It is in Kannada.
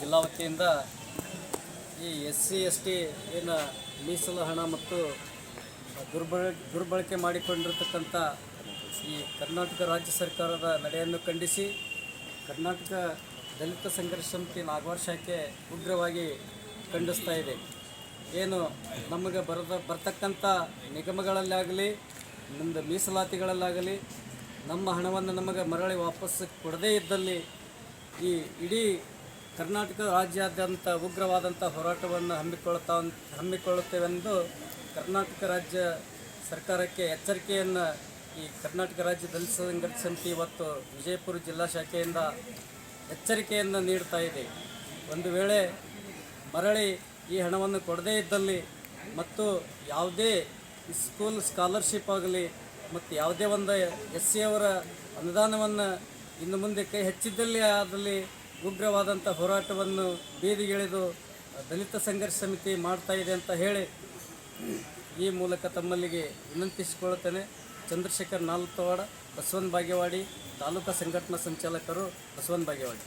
ಜಿಲ್ಲಾ ವತಿಯಿಂದ ಈ ಎಸ್ ಸಿ, ಎಸ್ ಟಿ ಏನು ಮೀಸಲು ಹಣ ಮತ್ತು ದುರ್ಬಳ, ದುರ್ಬಳಕೆ ಮಾಡಿಕೊಂಡಿರ್ತಕ್ಕಂಥ ಈ ಕರ್ನಾಟಕ ರಾಜ್ಯ ಸರ್ಕಾರದ ನಡೆಯನ್ನು ಖಂಡಿಸಿ ಕರ್ನಾಟಕ ದಲಿತ ಸಂಘರ್ಷ ಸಮಿತಿ ನಾಲ್ಕು ಶಾಖೆ ಉಗ್ರವಾಗಿ ಖಂಡಿಸ್ತಾ ಇದೆ. ಏನು ನಮಗೆ ಬರದ, ಬರ್ತಕ್ಕಂಥ ನಿಗಮಗಳಲ್ಲಾಗಲಿ ನಮ್ಮದು ಮೀಸಲಾತಿಗಳಲ್ಲಾಗಲಿ, ನಮ್ಮ ಹಣವನ್ನು ನಮಗೆ ಮರಳಿ ವಾಪಸ್ ಕೊಡದೇ ಇದ್ದಲ್ಲಿ ಈ ಇಡೀ ಕರ್ನಾಟಕ ರಾಜ್ಯಾದ್ಯಂತ ಉಗ್ರವಾದಂಥ ಹೋರಾಟವನ್ನು ಹಮ್ಮಿಕೊಳ್ತಾ ಹಮ್ಮಿಕೊಳ್ಳುತ್ತೇವೆಂದು ಕರ್ನಾಟಕ ರಾಜ್ಯ ಸರ್ಕಾರಕ್ಕೆ ಎಚ್ಚರಿಕೆಯನ್ನು ಈ ಕರ್ನಾಟಕ ರಾಜ್ಯ ದಲಿತ ಸಂಘರ್ಷ ಸಮಿತಿ ಇವತ್ತು ವಿಜಯಪುರ ಜಿಲ್ಲಾ ಶಾಖೆಯಿಂದ ಎಚ್ಚರಿಕೆಯನ್ನು ನೀಡ್ತಾ ಇದೆ. ಒಂದು ವೇಳೆ ಮರಳಿ ಈ ಹಣವನ್ನು ಕೊಡದೇ ಇದ್ದಲ್ಲಿ ಮತ್ತು ಯಾವುದೇ ಸ್ಕೂಲ್ ಸ್ಕಾಲರ್ಶಿಪ್ ಆಗಲಿ ಮತ್ತು ಯಾವುದೇ ಒಂದು ಎಸ್ ಸಿ ಅವರ ಅನುದಾನವನ್ನು ಇನ್ನು ಮುಂದೆ ಕೈ ಹೆಚ್ಚಿದ್ದಲ್ಲಿ ಅದರಲ್ಲಿ ಉಗ್ರವಾದಂಥ ಹೋರಾಟವನ್ನು ಬೀದಿಗಿಳಿದು ದಲಿತ ಸಂಘರ್ಷ ಸಮಿತಿ ಮಾಡ್ತಾ ಇದೆ ಅಂತ ಹೇಳಿ ಈ ಮೂಲಕ ತಮ್ಮಲ್ಲಿಗೆ ವಿನಂತಿಸಿಕೊಳ್ಳುತ್ತೇನೆ. ಚಂದ್ರಶೇಖರ್ ನಾಲ್ತವಾಡ ಬಸವನ್ ಭಾಗ್ಯವಾಡಿ ತಾಲೂಕಾ ಸಂಘಟನಾ ಸಂಚಾಲಕರು ಬಸವನ್ ಬಾಗೇವಾಡಿ.